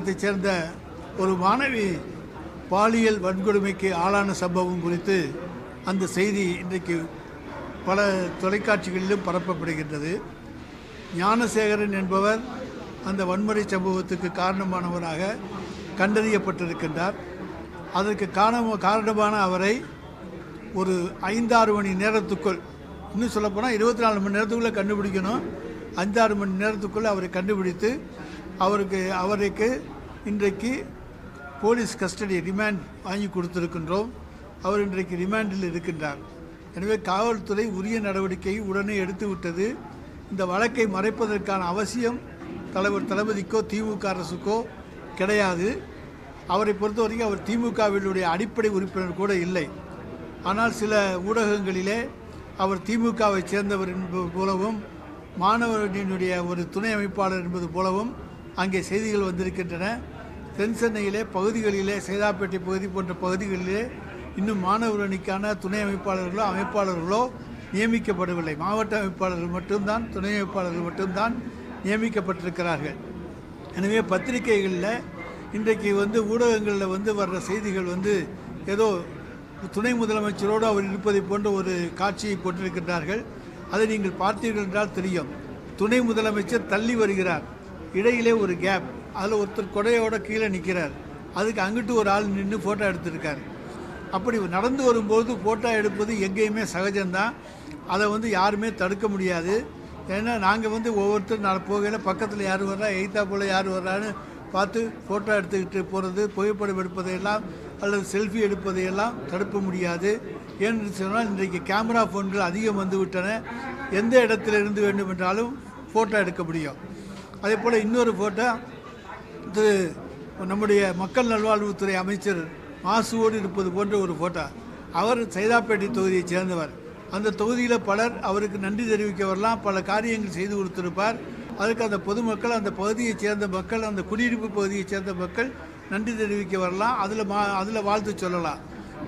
மாவட்டத்தைச் சேர்ந்த ஒரு மாணவி பாலியல் வன்கொடுமைக்கு ஆளான சம்பவம் குறித்து அந்த செய்தி இன்றைக்கு பல தொலைக்காட்சிகளிலும் பரப்பப்படுகின்றது. ஞானசேகரன் என்பவர் அந்த வன்முறை சம்பவத்துக்கு காரணமானவராக கண்டறியப்பட்டிருக்கின்றார். அதற்கு காரண காரணமான அவரை ஒரு ஐந்தாறு மணி நேரத்துக்குள் இன்னும் சொல்லப்போனால் இருபத்தி நாலு மணி நேரத்துக்குள்ளே கண்டுபிடிக்கணும். அஞ்சாறு மணி நேரத்துக்குள்ளே அவரை கண்டுபிடித்து அவருக்கு அவருக்கு இன்றைக்கு போலீஸ் கஸ்டடி ரிமாண்ட் வாங்கி கொடுத்திருக்கின்றோம். அவர் இன்றைக்கு ரிமாண்டில் இருக்கின்றார். எனவே காவல்துறை உரிய நடவடிக்கை உடனே எடுத்துவிட்டது. இந்த வழக்கை மறைப்பதற்கான அவசியம் தலைவர் தளபதிக்கோ திமுக அரசுக்கோ கிடையாது. அவரை பொறுத்தவரைக்கும் அவர் திமுகவினுடைய அடிப்படை உறுப்பினர் கூட இல்லை. ஆனால் சில ஊடகங்களிலே அவர் திமுகவை சேர்ந்தவர் என்பது போலவும் மாணவர்களினுடைய ஒரு துணை அமைப்பாளர் என்பது போலவும் அங்கே செய்திகள் வந்திருக்கின்றன. தென்சென்னையிலே பகுதிகளிலே சேதாப்பேட்டை பகுதி போன்ற பகுதிகளிலே இன்னும் மாணவர் அணிக்கான துணை அமைப்பாளர்களோ அமைப்பாளர்களோ நியமிக்கப்படவில்லை. மாவட்ட அமைப்பாளர்கள் மட்டும்தான் துணை அமைப்பாளர்கள் மட்டும்தான் நியமிக்கப்பட்டிருக்கிறார்கள். எனவே பத்திரிகைகளில் இன்றைக்கு வந்து ஊடகங்களில் வந்து வர்ற செய்திகள் வந்து ஏதோ துணை முதலமைச்சரோடு அவர் இருப்பதை போன்ற ஒரு காட்சியை போட்டிருக்கின்றார்கள். அதை நீங்கள் பார்த்தீர்கள் என்றால் தெரியும். துணை முதலமைச்சர் தள்ளி வருகிறார். இடையிலே ஒரு கேப் அதில் ஒருத்தர் கொடையோட கீழே நிற்கிறார் அதுக்கு அங்கிட்டு ஒரு ஆள் நின்று ஃபோட்டோ எடுத்திருக்கார். அப்படி நடந்து வரும்போது ஃபோட்டோ எடுப்பது எங்கேயுமே சகஜம்தான். அதை வந்து யாருமே தடுக்க முடியாது. ஏன்னா நாங்கள் வந்து ஒவ்வொருத்தரும் நான் போகையில் பக்கத்தில் யார் வர்றா எய்த்தா போல் யார் வர்றான்னு பார்த்து ஃபோட்டோ எடுத்துக்கிட்டு போகிறது புகைப்படம் எடுப்பதையெல்லாம் அல்லது செல்ஃபி எடுப்பதையெல்லாம் தடுக்க முடியாது. ஏன்னு சொன்னால் இன்றைக்கு கேமரா ஃபோன்கள் அதிகம் வந்து விட்டன. எந்த இடத்துல இருந்து வேண்டுமென்றாலும் ஃபோட்டோ எடுக்க முடியும். அதே போல் இன்னொரு ஃபோட்டோ இது நம்முடைய மக்கள் நல்வாழ்வுத்துறை அமைச்சர் மாசுவோடு இருப்பது போன்ற ஒரு ஃபோட்டோ அவர் சைதாப்பேட்டை தொகுதியைச் சேர்ந்தவர். அந்த தொகுதியில் பலர் அவருக்கு நன்றி தெரிவிக்க வரலாம் பல காரியங்கள் செய்து கொடுத்திருப்பார். அதுக்கு அந்த பொதுமக்கள் அந்த பகுதியைச் சேர்ந்த மக்கள் அந்த குடியிருப்பு பகுதியைச் சேர்ந்த மக்கள் நன்றி தெரிவிக்க வரலாம் அதில் மா அதில் வாழ்த்து சொல்லலாம்.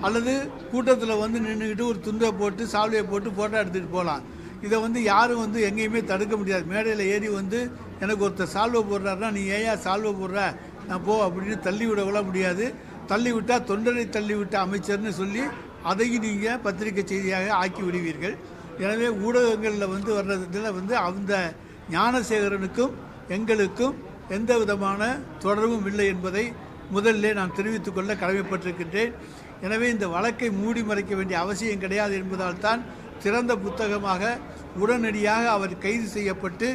அல்லது கூட்டத்தில் வந்து நின்றுக்கிட்டு ஒரு துண்டை போட்டு சால்வையை போட்டு ஃபோட்டோ எடுத்துகிட்டு போகலாம். இதை வந்து யாரும் வந்து எங்கேயுமே தடுக்க முடியாது. மேடையில் ஏறி வந்து எனக்கு ஒருத்தர் சால்வை போடுறாருன்னா நீ ஏயா சால்வை போடுற? நான் போ அப்படின்னு தள்ளி விடவெல்லாம் முடியாது. தள்ளி விட்டால் தொண்டரை தள்ளி விட்ட அமைச்சர்னு சொல்லி அதையும் நீங்கள் பத்திரிகை செய்தியாக ஆக்கி விடுவீர்கள். எனவே ஊடகங்களில் வந்து வர்றதுல வந்து அந்த ஞானசேகரனுக்கும் எங்களுக்கும் எந்த விதமான தொடர்பும் இல்லை என்பதை முதல்ல நான் தெரிவித்துக்கொள்ள கடமைப்பட்டிருக்கின்றேன். எனவே இந்த வழக்கை மூடி மறைக்க வேண்டிய அவசியம் கிடையாது என்பதால் தான் திறந்த புத்தகமாக உடனடியாக அவர் கைது செய்யப்பட்டு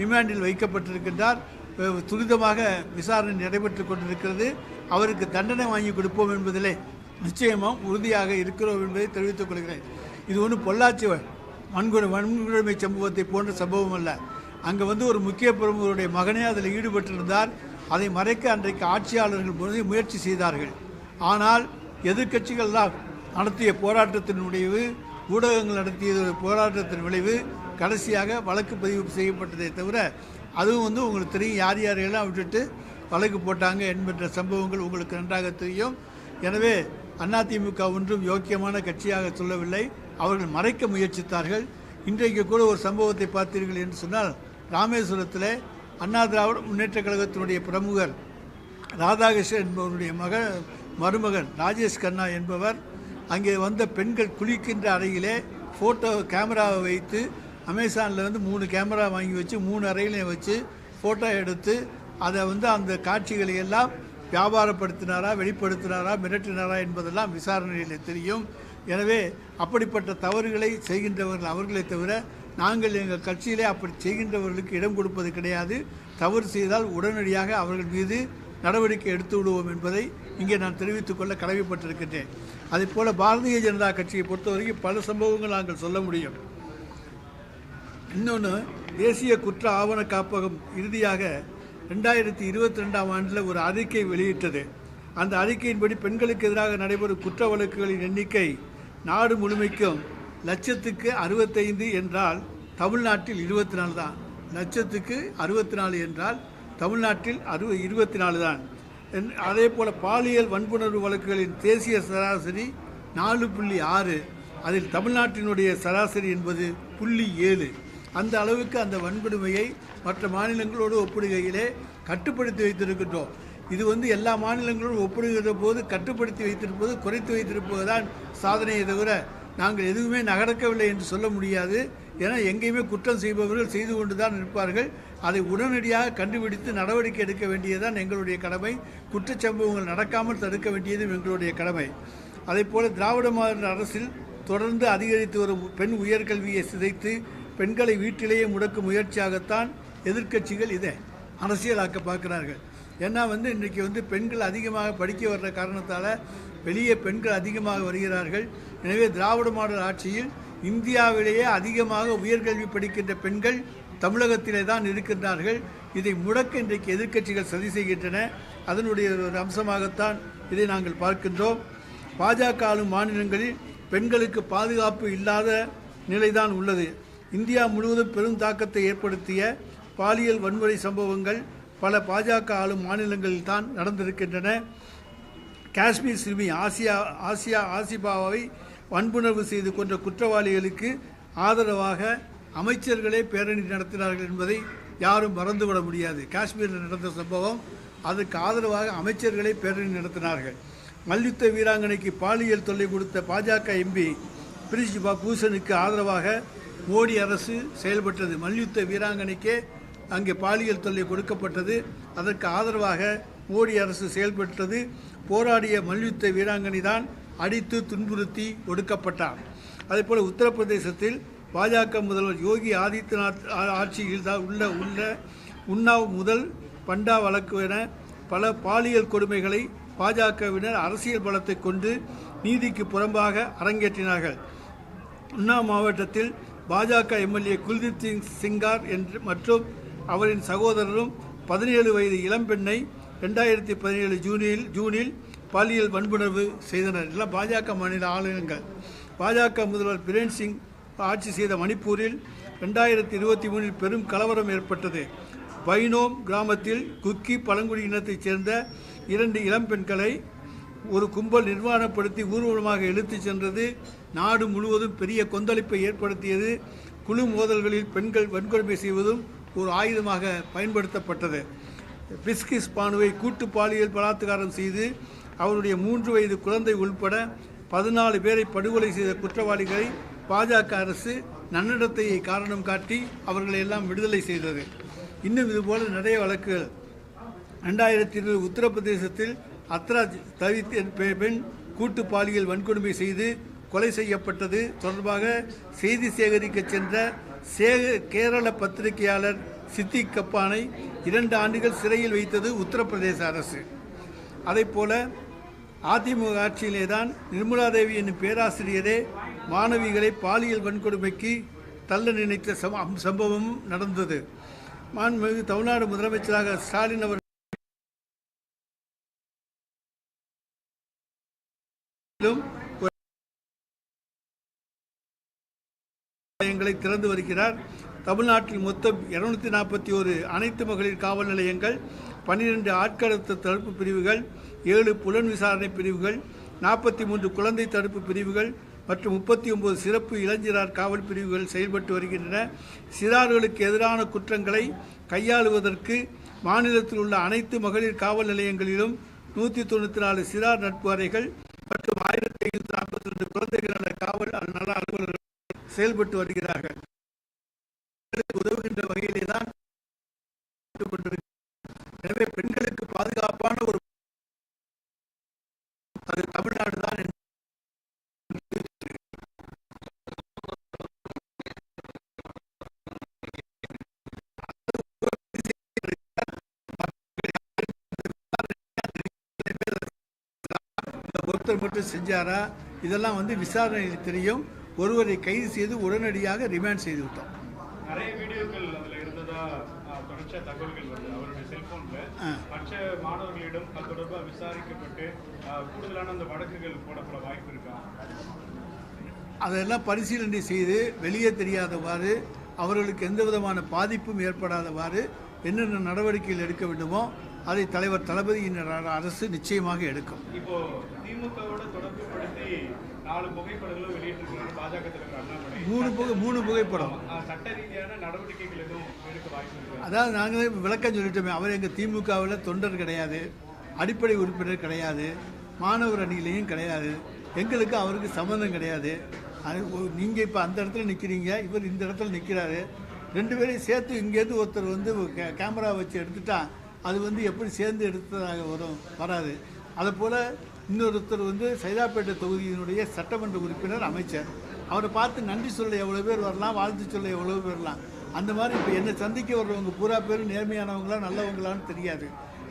ரிமாண்டில் வைக்கப்பட்டிருக்கின்றார். துரிதமாக விசாரணை நடைபெற்று கொண்டிருக்கிறது. அவருக்கு தண்டனை வாங்கி கொடுப்போம் என்பதிலே நிச்சயமாக உறுதியாக இருக்கிறோம் என்பதை தெரிவித்துக் கொள்கிறேன். இது ஒன்றும் பொள்ளாச்சி வன்கொடு வன்கொடுமை சம்பவத்தை போன்ற சம்பவம் அல்ல. அங்கே வந்து ஒரு முக்கிய பிரமுகருடைய மகனே அதில் ஈடுபட்டிருந்தார். அதை மறைக்க அன்றைக்கு ஆட்சியாளர்கள் முயற்சி செய்தார்கள். ஆனால் எதிர்க்கட்சிகள் தான் நடத்திய போராட்டத்தினுடைய ஊடகங்கள் நடத்திய ஒரு போராட்டத்தின் விளைவு. கடைசியாக வழக்கு பதிவு செய்யப்பட்டதை தவிர அதுவும் வந்து உங்களுக்கு தெரியும் யார் யாரையெல்லாம் விட்டுட்டு வழக்கு போட்டாங்க என்கின்ற சம்பவங்கள் உங்களுக்கு நன்றாக தெரியும். எனவே அதிமுக ஒன்றும் யோக்கியமான கட்சியாக சொல்லவில்லை. அவர்கள் மறைக்க முயற்சித்தார்கள். இன்றைக்கு கூட ஒரு சம்பவத்தை பார்த்தீர்கள் என்று சொன்னால் ராமேஸ்வரத்தில் அண்ணா திராவிட முன்னேற்ற கழகத்தினுடைய பிரமுகர் ராதாகிருஷ்ணன் என்பவருடைய மக மருமகன் ராஜேஷ் கண்ணா என்பவர் அங்கே வந்த பெண்கள் குளிக்கின்ற அறையிலே ஃபோட்டோ கேமராவை வைத்து அமேசானில் வந்து மூணு கேமரா வாங்கி வச்சு மூணு அறையிலையும் வச்சு ஃபோட்டோ எடுத்து அதை வந்து அந்த காட்சிகளை எல்லாம் வியாபாரப்படுத்தினாரா வெளிப்படுத்தினாரா மிரட்டினாரா என்பதெல்லாம் விசாரணையில் தெரியும். எனவே அப்படிப்பட்ட தவறுகளை செய்கின்றவர்கள் அவர்களை தவிர நாங்கள் எங்கள் கட்சியிலே அப்படி செய்கின்றவர்களுக்கு இடம் கொடுப்பது கிடையாது. தவறு செய்தால் உடனடியாக அவர்கள் மீது நடவடிக்கை எடுத்து விடுவோம் என்பதை இங்கே நான் தெரிவித்துக்கொள்ள கடமைப்பட்டிருக்கின்றேன். அதே போல் பாரதிய ஜனதா கட்சியை பொறுத்தவரைக்கும் பல சம்பவங்கள் நாங்கள் சொல்ல முடியும். இன்னொன்று தேசிய குற்ற ஆவண காப்பகம் இறுதியாக ரெண்டாயிரத்தி இருபத்தி ரெண்டாம் ஆண்டில் ஒரு அறிக்கை வெளியிட்டது. அந்த அறிக்கையின்படி பெண்களுக்கு எதிராக நடைபெறும் குற்ற வழக்குகளின் எண்ணிக்கை நாடு முழுமைக்கும் லட்சத்துக்கு அறுபத்தைந்து என்றால் தமிழ்நாட்டில் இருபத்தி நாலு தான். லட்சத்துக்கு அறுபத்தி நாலு என்றால் தமிழ்நாட்டில் அறுப இருபத்தி நாலு தான். அதே போல் பாலியல் வன்புணர்வு வழக்குகளின் தேசிய சராசரி நாலு புள்ளி ஆறு அதில் தமிழ்நாட்டினுடைய சராசரி என்பது புள்ளி ஏழு. அந்த அளவுக்கு அந்த வன்கொடுமையை மற்ற மாநிலங்களோடு ஒப்பிடுகையிலே கட்டுப்படுத்தி வைத்திருக்கின்றோம். இது வந்து எல்லா மாநிலங்களும் ஒப்பிடுகிற போது கட்டுப்படுத்தி வைத்திருப்பது குறைத்து வைத்திருப்பதுதான் சாதனையை தவிர நாங்கள் எதுவுமே நகர்க்கவில்லை என்று சொல்ல முடியாது. ஏன்னா எங்கேயுமே குற்றம் செய்பவர்கள் செய்து கொண்டு தான் இருப்பார்கள் அதை உடனடியாக கண்டுபிடித்து நடவடிக்கை எடுக்க வேண்டியதுதான் எங்களுடைய கடமை. குற்றச்சம்பவங்கள் நடக்காமல் தடுக்க வேண்டியதும் எங்களுடைய கடமை. அதைப் திராவிட மாநில அரசில் தொடர்ந்து அதிகரித்து வரும் பெண் உயர்கல்வியை சிதைத்து பெண்களை வீட்டிலேயே முடக்கும் முயற்சியாகத்தான் எதிர்க்கட்சிகள் இதை அரசியலாக்க பார்க்கிறார்கள். ஏன்னா வந்து இன்றைக்கி வந்து பெண்கள் அதிகமாக படிக்க வர்ற காரணத்தால் வெளியே பெண்கள் அதிகமாக வருகிறார்கள். எனவே திராவிட மாடல் ஆட்சியில் இந்தியாவிலேயே அதிகமாக உயர்கல்வி படிக்கின்ற பெண்கள் தமிழகத்திலே தான் இருக்கின்றார்கள். இதை முடக்க இன்றைக்கு எதிர்க்கட்சிகள் சதி செய்கின்றன. அதனுடைய ஒரு அம்சமாகத்தான் இதை நாங்கள் பார்க்கின்றோம். பாஜக ஆளும் மாநிலங்களில் பெண்களுக்கு பாதுகாப்பு இல்லாத நிலைதான் உள்ளது. இந்தியா முழுவதும் பெரும் தாக்கத்தை ஏற்படுத்திய பாலியல் வன்முறை சம்பவங்கள் பல பாஜக ஆளும் மாநிலங்களில் தான் நடந்திருக்கின்றன. காஷ்மீர் சிறுமி ஆசியா ஆசியா ஆசிபாவை வன்புணர்வு செய்து கொன்ற குற்றவாளிகளுக்கு ஆதரவாக அமைச்சர்களே பேரணி நடத்தினார்கள் என்பதை யாரும் மறந்துவிட முடியாது. காஷ்மீரில் நடந்த சம்பவம் அதற்கு ஆதரவாக அமைச்சர்களே பேரணி நடத்தினார்கள். மல்யுத்த வீராங்கனைக்கு பாலியல் தொல்லை கொடுத்த பாஜக எம்பி பிரிஜ் பூஷனுக்கு ஆதரவாக மோடி அரசு செயல்பட்டது. மல்யுத்த வீராங்கனைக்கே அங்கே பாலியல் தொல்லை கொடுக்கப்பட்டது. அதற்கு ஆதரவாக மோடி அரசு செயல்பட்டது. போராடிய மல்யுத்த வீராங்கனை தான் அடித்து துன்புறுத்தி ஒடுக்கப்பட்டார் அதேபோல் உத்தரப்பிரதேசத்தில் பாஜக முதல்வர் யோகி ஆதித்யநாத் ஆட்சியில் தான் உள்ள உள்ள உன்னாவ் முதல் பண்டா வழக்கு என பல பாலியல் கொடுமைகளை பாஜகவினர் அரசியல் பலத்தை கொண்டு நீதிக்கு புறம்பாக அரங்கேற்றினார்கள். உன்னாவ் மாவட்டத்தில் பாஜக எம்எல்ஏ குல்தீப் சிங் சிங்கார் என்று மற்றும் அவரின் சகோதரரும் பதினேழு வயது இளம்பெண்ணை ரெண்டாயிரத்தி பதினேழு ஜூனில் ஜூனில் பாலியல் வன்புணர்வு செய்தனர். எல்லாம் பாஜக மாநில ஆளுநர்கள். பாஜக முதல்வர் பிரேன் சிங் ஆட்சி செய்த மணிப்பூரில் ரெண்டாயிரத்தி இருபத்தி மூணில் பெரும் கலவரம் ஏற்பட்டது. பைனோம் கிராமத்தில் குக்கி பழங்குடி இனத்தைச் சேர்ந்த இரண்டு இளம்பெண்களை ஒரு கும்பல் நிர்வாணப்படுத்தி ஊர்வலமாக இழுத்துச் சென்றது. நாடு முழுவதும் பெரிய கொந்தளிப்பை ஏற்படுத்தியது. குழு மோதல்களில் பெண்கள் வன்கொடுமை செய்வதும் ஒரு ஆயுதமாக பயன்படுத்தப்பட்டது. பிஸ்கிஸ் பானுவை கூட்டு பாலியல் பலாத்காரம் செய்து அவருடைய மூன்று வயது குழந்தை உள்பட பதினாலு பேரை படுகொலை செய்த குற்றவாளிகளை பாஜக அரசு நன்னடத்தையை காரணம் காட்டி அவர்களை எல்லாம் விடுதலை செய்தது. இன்னும் இதுபோல நிறைய வழக்குகள். ரெண்டாயிரத்தி இருபது உத்தரப்பிரதேசத்தில் அத்ராஜ் தவித் பெண் கூட்டு பாலியல் வன்கொடுமை செய்து கொலை செய்யப்பட்டது தொடர்பாக செய்தி சேகரிக்க சென்ற சேக கேரள பத்திரிகையாளர் சித்திக் கப்பானை இரண்டு ஆண்டுகள் சிறையில் வைத்தது உத்தரப்பிரதேச அரசு. அதைப்போல அதிமுக ஆட்சியிலே தான் நிர்மலா தேவி என்னும் பேராசிரியரே மாணவிகளை பாலியல் வன்கொடுமைக்கு தள்ள நினைத்த சம- சம்பவமும் நடந்தது. மாண்புமிகு தமிழ்நாடு முதலமைச்சராக ஸ்டாலின் அவர் நிலையங்களை திறந்து வருகிறார். தமிழ்நாட்டில் மொத்தம் இருநூத்தி நாற்பத்தி ஒரு அனைத்து மகளிர் காவல் நிலையங்கள் பன்னிரண்டு ஆட்கடத்த தடுப்பு பிரிவுகள் ஏழு புலன் விசாரணை பிரிவுகள் நாற்பத்தி மூன்று குழந்தை தடுப்பு பிரிவுகள் மற்றும் முப்பத்தி ஒன்பது சிறப்பு இளைஞரார் காவல் பிரிவுகள் செயல்பட்டு வருகின்றன. சிறார்களுக்கு எதிரான குற்றங்களை கையாளுவதற்கு மாநிலத்தில் உள்ள அனைத்து மகளிர் காவல் நிலையங்களிலும் நூற்றி தொண்ணூற்றி நாலு சிறார் நட்பு அறைகள் மற்றும் ஆயிரத்தி ஐநூற்றி நாற்பத்தி ரெண்டு குழந்தைகள் நல காவல் நல அலுவலர்கள் செயல்பட்டு வருகிறார்கள். உதவுகின்ற வகையிலே தான் எனவே பெண்களுக்கு பாதுகாப்பான ஒரு அது தமிழ்நாடு தான் என்று இந்த மட்டும் செஞ்சாரா? இதெல்லாம் வந்து விசாரணையில் தெரியும். ஒருவரை கைது செய்து உடனடியாக ரிமாண்ட் செய்து விட்டோம் நிறைய வீடியோக்கள் அதுல இருந்ததா அஹ், தொடர்ச்சியா தகவல்கள் வருது. அவருடைய செல்போன்ல. ஆ. மற்ற மாணவர்களிடம் அது தொடர்பாக விசாரிக்கப்பட்டு அஹ், கூடுதலான அந்த வழக்குகள் போடப்பட வாய்ப்பு இருக்கா? அதெல்லாம் பரிசீலனை செய்து வெளியே தெரியாதவாறு அவர்களுக்கு எந்த விதமான பாதிப்பும் ஏற்படாதவாறு என்னென்ன நடவடிக்கைகள் எடுக்க வேண்டுமோ அதை தலைவர் தளபதியின் அர- அரசு நிச்சயமாக எடுக்கும். இப்போ திமுகவோட தொடர்பு படுத்தி நாலு புகைப்படங்களும் வெளியிட்டிருக்கிறாங்க பாஜக தலைவர் அண்ணாமலை. மூணு புகை மூணு புகைப்படம். சட்ட ரீதியான நடவடிக்கைகள் எதுவும் எடுக்க வாய்ப்பு இருக்கு அதாவது நாங்களே விளக்கம் சொல்லிட்டோமே அவர் எங்கள் திமுகவில் தொண்டர் கிடையாது அடிப்படை உறுப்பினர் கிடையாது மாணவர் அணியிலையும் கிடையாது எங்களுக்கு அவருக்கு சம்மந்தம் கிடையாது. அது நீங்கள் இப்போ அந்த இடத்துல நிற்கிறீங்க இவர் இந்த இடத்துல நிற்கிறாரு ரெண்டு பேரையும் சேர்த்து இங்கேருந்து ஒருத்தர் வந்து கே- கேமரா வச்சு எடுத்துட்டா அது வந்து எப்படி சேர்ந்து எடுத்ததாக வரும் வராது. அதை போல் இன்னொருத்தர் வந்து சைதாப்பேட்டை தொகுதியினுடைய சட்டமன்ற உறுப்பினர் அமைச்சர். அவரை பார்த்து நன்றி சொல்ல எவ்வளோ பேர் வரலாம் வாழ்த்து சொல்ல எவ்வளோ பேர் வரலாம். அந்த மாதிரி இப்போ என்னை சந்திக்க வர்றவங்க பூரா பேர் நேர்மையானவங்களா நல்லவங்களான்னு தெரியாது.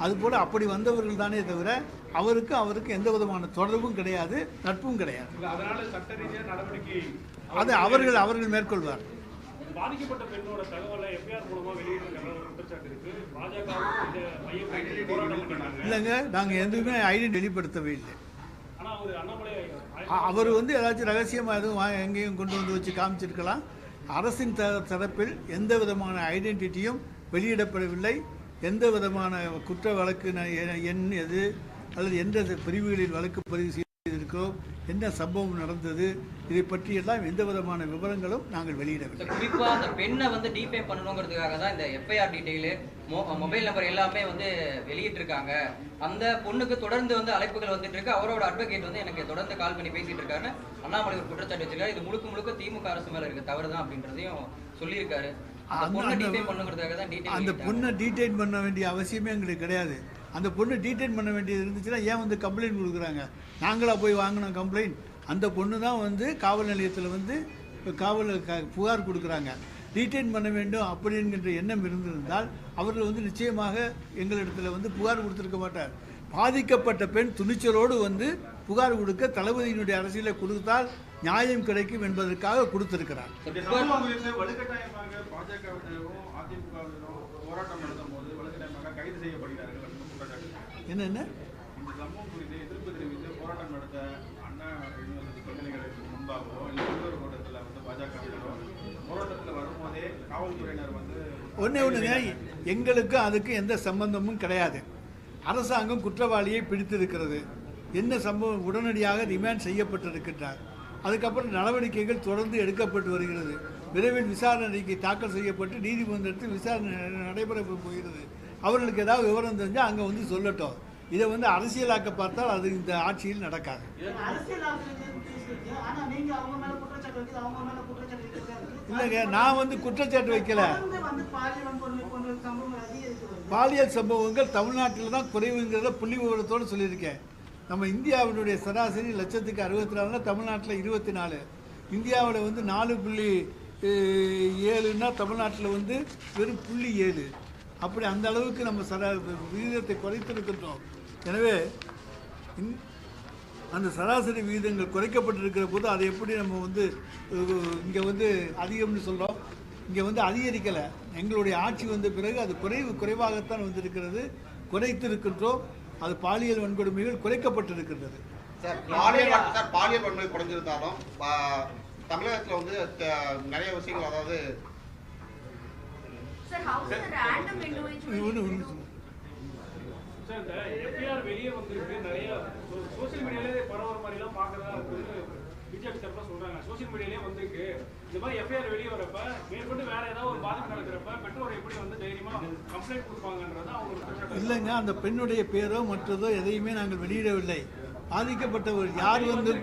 அதுபோல் அப்படி வந்தவர்கள் தானே தவிர அவருக்கு அவருக்கு எந்த விதமான தொடர்பும் கிடையாது நட்பும் கிடையாது. அது அவர்கள் அவர்கள் மேற்கொள்வார். பாதிக்கப்பட்ட பெண்ணோட தகவலை எஃப்ஐஆர் மூலமா வெளியிட்டிருக்கிற ஒரு குற்றச்சாட்டு இருக்கு. பாஜக இந்த மையம் கட்டி போராட்டம் பண்ணாங்க இல்லைங்க நாங்கள் எதுவுமே ஐடென்டி வெளிப்படுத்தவே இல்லை. ஆனா அவர் அண்ணாமலை அ- அவர் வந்து ஏதாச்சும் ரகசியமாக எதுவும் எங்கேயும் கொண்டு வந்து வச்சு காமிச்சிருக்கலாம். அரசின் த தரப்பில் எந்த விதமான ஐடென்டிட்டியும் வெளியிடப்படவில்லை. எந்த விதமான குற்ற வழக்கு எண் எது அல்லது எந்த பிரிவுகளில் வழக்கு பதிவு செய்திருக்கிறோம் என்ன சம்பவம் நடந்தது இதை பற்றியெல்லாம் எந்த விதமான விவரங்களும் நாங்கள் வெளியிடவில்லை. குறிப்பா அந்த பெண்ணை வந்து டிஃபேம் பண்ணணுங்கிறதுக்காக தான் இந்த எஃப்ஐஆர் டீடைலு மொபைல் நம்பர் எல்லாமே வந்து வெளியிட்டிருக்காங்க. அந்த பொண்ணுக்கு தொடர்ந்து வந்து அழைப்புகள் வந்துட்டு இருக்கு அவரோட அட்வொகேட் வந்து எனக்கு தொடர்ந்து கால் பண்ணி பேசிட்டு இருக்காருன்னு அண்ணாமலை ஒரு குற்றச்சாட்டு வச்சிருக்காரு. இது முழுக்க முழுக்க திமுக அரசு மேல இருக்க தவறு தான் அப்படின்றதையும் சொல்லியிருக்காரு. அந்த பொண்ணை டீடைன் பண்ண வேண்டிய அவசியமே எங்களுக்கு கிடையாது. அந்த பொண்ணு டீடைன் பண்ண வேண்டியது இருந்துச்சுன்னா ஏன் வந்து கம்ப்ளைண்ட் கொடுக்குறாங்க? நாங்களா போய் வாங்கினோம் கம்ப்ளைண்ட் அந்த பொண்ணு தான் வந்து காவல் நிலையத்தில் வந்து காவல் க- புகார் கொடுக்குறாங்க. டீடைன் பண்ண வேண்டும் அப்படிங்கிற எண்ணம் இருந்திருந்தால் அவர்கள் வந்து நிச்சயமாக எங்களிடத்துல வந்து புகார் கொடுத்துருக்க மாட்டார். பாதிக்கப்பட்ட பெண் துணிச்சலோடு வந்து புகார் கொடுக்க தளபதியினுடைய அரசியலை கொடுத்தால் நியாயம் கிடைக்கும் என்பதற்காக கொடுத்திருக்கிறார். போராட்டம் நடத்தும் போது கைது செய்யப்படுகிறார்கள். என்னென்ன? இந்த சம்பவம் குறித்து எதிர்ப்பு தெரிவித்து போராட்டம் நடத்த அண்ணா யூனிவர்சிட்டி பல்கலைக்கழகத்துக்கு முன்பாகவோ இல்லை இன்னொரு கூட்டத்தில் வந்து பாஜகவினரோ போராட்டத்தில் வரும்போதே காவல்துறையினர் வந்து ஒண்ணே ஒண்ணுங்க எங்களுக்கு அதுக்கு எந்த சம்பந்தமும் கிடையாது. அரசாங்கம் குற்றவாளியை பிடித்திருக்கிறது. என்ன சம்பவம்? உடனடியாக ரிமாண்ட் செய்யப்பட்டிருக்கின்றார். அதுக்கப்புறம் நடவடிக்கைகள் தொடர்ந்து எடுக்கப்பட்டு வருகிறது. விரைவில் விசாரணை அறிக்கை தாக்கல் செய்யப்பட்டு நீதிமன்றத்தில் விசாரணை நட- நடைபெற போகிறது. அவர்களுக்கு ஏதாவது விவரம் தெரிஞ்சால் அங்கே வந்து சொல்லட்டும். இதை வந்து அரசியலாக்க பார்த்தால் அது இந்த ஆட்சியில் நடக்காது. இல்லைங்க நான் வந்து குற்றச்சாட்டு வைக்கல. பாலியல் சம்பவங்கள் தமிழ்நாட்டில் தான் குறைவுங்கிறத புள்ளி விவரத்தோடு சொல்லியிருக்கேன். நம்ம இந்தியாவினுடைய சராசரி லட்சத்துக்கு அறுபத்தி நாலுனா தமிழ்நாட்டில் இருபத்தி நாலு இந்தியாவில் வந்து நாலு புள்ளி ஏழுன்னா தமிழ்நாட்டில் வந்து வெறும் புள்ளி ஏழு. அப்படி அந்த அளவுக்கு நம்ம சரா விகிதத்தை குறைத்திருக்கின்றோம். எனவே அந்த சராசரி விகிதங்கள் குறைக்கப்பட்டிருக்கிற போது அதை எப்படி நம்ம வந்து இங்கே வந்து அதிகம்னு சொல்கிறோம் இங்கே வந்து அதிகரிக்கலை. எங்களுடைய ஆட்சி வந்த பிறகு அது குறைவு குறைவாகத்தான் வந்திருக்கிறது. குறைத்திருக்கின்றோம். அது பாலியல் வன்கொடுமைகள் குறைக்கப்பட்டிருக்கின்றது. சார் பாலியல் சார் பாலியல் வன்முறை குறைஞ்சிருந்தாலும் தமிழகத்தில் வந்து நிறைய விஷயங்கள் அதாவது Sir, how is random individual? Sir இந்த எஃப்ஐஆர் வெளியே வந்திருக்கு. நிறைய சோசியல் மீடியாலே பரவுற மாதிரி எல்லாம் பாக்குறதா வந்து பிஜேபி தரப்பா சொல்றாங்க. சோசியல் மீடியாலே வந்திருக்கு. இந்த மாதிரி எஃப்ஐஆர் வெளியே வரப்ப மேற்கொண்டு வேற ஏதாவது ஒரு பாதிப்பு நடக்கிறப்ப பெற்றோர் எப்படி வந்து தைரியமா கம்ப்ளைண்ட் கொடுப்பாங்கன்றது அவங்க இல்லைங்க அந்த பெண்ணுடைய பேரோ மற்றதோ எதையுமே நாங்கள் வெளியிடவில்லை. பாதிக்கப்பட்டவர் யார் வந்து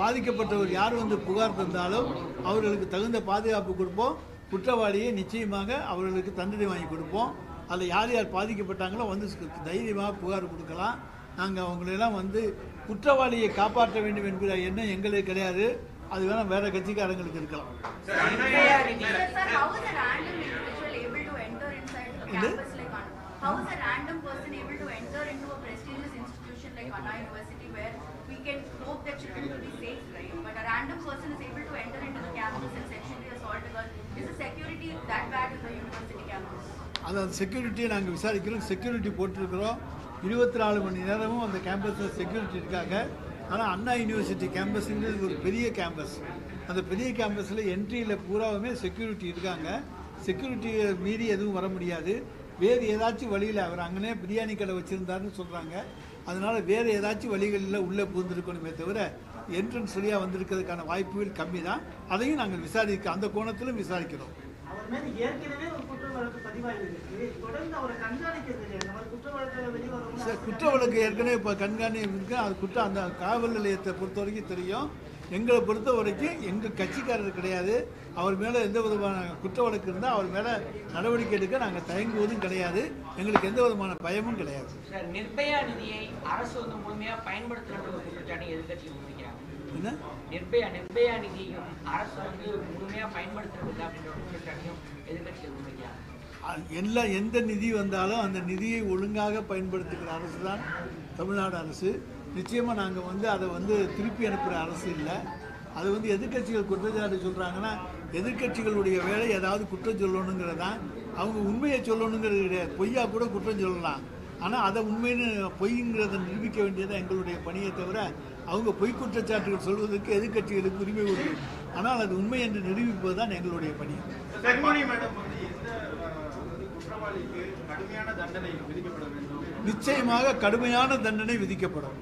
பாதிக்கப்பட்டவர் யார் வந்து புகார் தந்தாலும் அவர்களுக்கு தகுந்த பாதுகாப்பு கொடுப்போம். குற்றவாளியை நிச்சயமாக அவர்களுக்கு தண்டனை வாங்கி கொடுப்போம் அதில் யார் யார் பாதிக்கப்பட்டாங்களோ வந்து தைரியமாக புகார் கொடுக்கலாம் நாங்கள் அவங்களெல்லாம் வந்து குற்றவாளியை காப்பாற்ற வேண்டும் என்கிற எண்ணம் எங்களுக்கு கிடையாது அது வேணால் வேற கட்சிக்காரங்களுக்கு இருக்கலாம்? How is a random person able to enter into a prestigious institution like Anna University where we can hope that children will be safe, right? But a random person is able to enter into the campus and sexually assault a girl. Is the security that bad in the university campus? அது அந்த செக்யூரிட்டியை நாங்கள் விசாரிக்கிறோம். Security போட்டிருக்கிறோம். இருபத்தி நாலு மணி நேரமும் அந்த கேம்பஸில் security இருக்காங்க. ஆனால் அண்ணா யூனிவர்சிட்டி கேம்பஸுங்கிறது ஒரு பெரிய கேம்பஸ் அந்த பெரிய கேம்பஸில் என்ட்ரியில் பூராவுமே செக்யூரிட்டி இருக்காங்க. செக்யூரிட்டியை மீறி எதுவும் வர முடியாது. வேறு ஏதாச்சும் வழியில் அவர் அங்கனே பிரியாணி கடை வச்சுருந்தாருன்னு சொல்கிறாங்க அதனால் வேறு ஏதாச்சும் வழிகளில் உள்ளே புகுந்துருக்கணுமே தவிர என்ட்ரன்ஸ் வழியாக வந்திருக்கிறதுக்கான வாய்ப்புகள் கம்மி தான் அதையும் நாங்கள் விசாரிக்க அந்த கோணத்திலும் விசாரிக்கிறோம். அவர் மேல ஏற்கனவே ஒரு குற்றம் வழக்கு பதிவாயிருக்கு தொடர்ந்து அவரை கண்காணிக்கிறது இல்லையா இந்த மாதிரி குற்ற சார் வழக்கு ஏற்கனவே இப்போ கண்காணி இருக்கு. அது குற்றம் அந்த காவல் நிலையத்தை பொறுத்த வரைக்கும் தெரியும். எங்களை பொறுத்த வரைக்கும் எங்கள் கட்சிக்காரர் கிடையாது. அவர் மேலே எந்த விதமான குற்ற வழக்கு இருந்தால் அவர் மேலே நடவடிக்கை எடுக்க நாங்கள் தயங்குவதும் கிடையாது. எங்களுக்கு எந்த விதமான பயமும் கிடையாது. சார் நிர்பயா நிதியை அரசு வந்து முழுமையா பயன்படுத்துறது ஒரு குற்றச்சாட்டை எதிர்கட்சிகள் முன்வைக்கிறாங்க என்ன? நிர்பயா நிர்பயா நிதியையும் அரசு வந்து அப்படின்ற எதிர்கட்சிகள் எல்லா எந்த நிதி வந்தாலும் அந்த நிதியை ஒழுங்காக பயன்படுத்துகிற அரசு தான் தமிழ்நாடு அரசு. நிச்சயமாக நாங்கள் வந்து அதை வந்து திருப்பி அனுப்புகிற அரசு இல்லை. அது வந்து எதிர்க்கட்சிகள் குற்றச்சாட்டு சொல்கிறாங்கன்னா எதிர்க்கட்சிகளுடைய வேலை ஏதாவது குற்றம் சொல்லணுங்கிறது தான் அவங்க உண்மையை சொல்லணுங்கிறது கிடையாது. பொய்யா கூட குற்றம் சொல்லலாம். ஆனால் அதை உண்மைன்னு பொய்ங்கிறத நிரூபிக்க வேண்டியது எங்களுடைய பணியை தவிர அவங்க பொய் குற்றச்சாட்டுகள் சொல்வதற்கு எதிர்க்கட்சிகளுக்கு உரிமை உண்டு. ஆனால் அது உண்மை என்று நிரூபிப்பது தான் எங்களுடைய பணி. செங்கோனி மேடம் வந்து எந்த அஹ், வந்து குற்றவாளிக்கு கடுமையான தண்டனை விதிக்கப்பட வேண்டும்? நிச்சயமாக கடுமையான தண்டனை விதிக்கப்படும்.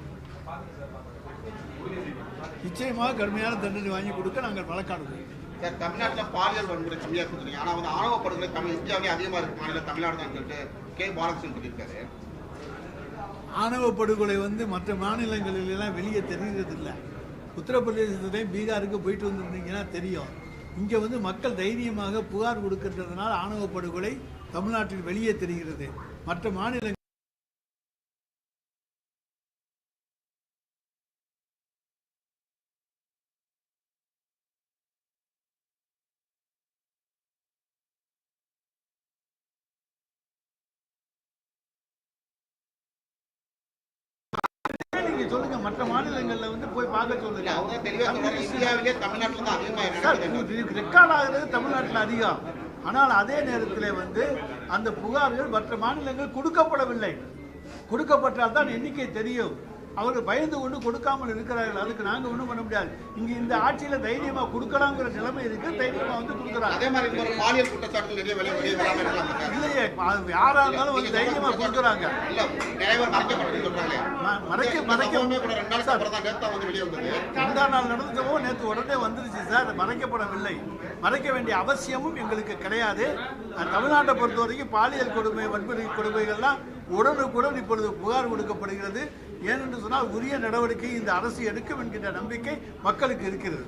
நிச்சயமாக கடுமையான தண்டனை வாங்கி கொடுக்க நாங்கள் வழக்காடுவோம் சார் தமிழ்நாட்டில் பாலியல் வன்முறை கம்மியாக சொல்றீங்க ஆனால் வந்து ஆணவ படுகொலை தமிழ் இந்தியாவிலே அதிகமாக இருக்கு மாநிலம் தமிழ்நாடு தான் சொல்லிட்டு கே. பாலகிருஷ்ணன் சொல்லியிருக்காரு. ஆணவ படுகொலை வந்து மற்ற மாநிலங்களிலெல்லாம் வெளியே தெரிகிறது இல்லை உத்தரப்பிரதேசத்துலேயும் பீகாருக்கு போயிட்டு வந்துருந்தீங்கன்னா தெரியும். இங்கே வந்து மக்கள் தைரியமாக புகார் கொடுக்கின்றதுனால ஆணவ படுகொலை தமிழ்நாட்டில் வெளியே தெரிகிறது. மற்ற மாநிலங்கள் நீங்க சொல்லுங்க மற்ற மாநிலங்கள்ல வந்து போய் பார்க்க சொல்லுங்க. அவங்க தான் தெளிவாக சொல்றாங்க. இந்தியாவிலே தமிழ்நாட்டில் தான் ரெக்கார்ட் ஆகுறது தமிழ்நாட்டில் அதிகம். ஆனால் அதே நேரத்தில் வந்து அந்த புகார்கள் மற்ற மாநிலங்கள் கொடுக்கப்படவில்லை. கொடுக்கப்பட்டால் தான் எண்ணிக்கை தெரியும். அவர்கள் பயந்து கொண்டு கொடுக்காமல் இருக்கிறார்கள். அதுக்கு நாங்கள் ஒன்றும் பண்ண முடியாது. இங்கே இந்த ஆட்சியில் தைரியமாக கொடுக்கலாங்கிற நிலைமை இருக்கு. தைரியமாக வந்து கொடுக்குறாங்க. அதே மாதிரி பாலியல் குற்றச்சாட்டு நிறைய சார் இல்லையே இருந்தாலும் வந்து தைரியமாக கொடுக்குறாங்க. மறைக்க மறைக்க நேத்தா வந்தது. முந்தா நாள் நடந்ததோ நேற்று உடனே வந்துருச்சு சார். மறைக்கப்படவில்லை. மறைக்க வேண்டிய அவசியமும் எங்களுக்கு கிடையாது. தமிழ்நாட்டை பொறுத்த வரைக்கும் பாலியல் கொடுமை வன்முறை கொடுமைகள்லாம் உடனுக்குடன் இப்பொழுது புகார் கொடுக்கப்படுகிறது. ஏனென்று சொன்னால் உரிய நடவடிக்கை இந்த அரசு எடுக்கும் என்கின்ற நம்பிக்கை மக்களுக்கு இருக்கிறது.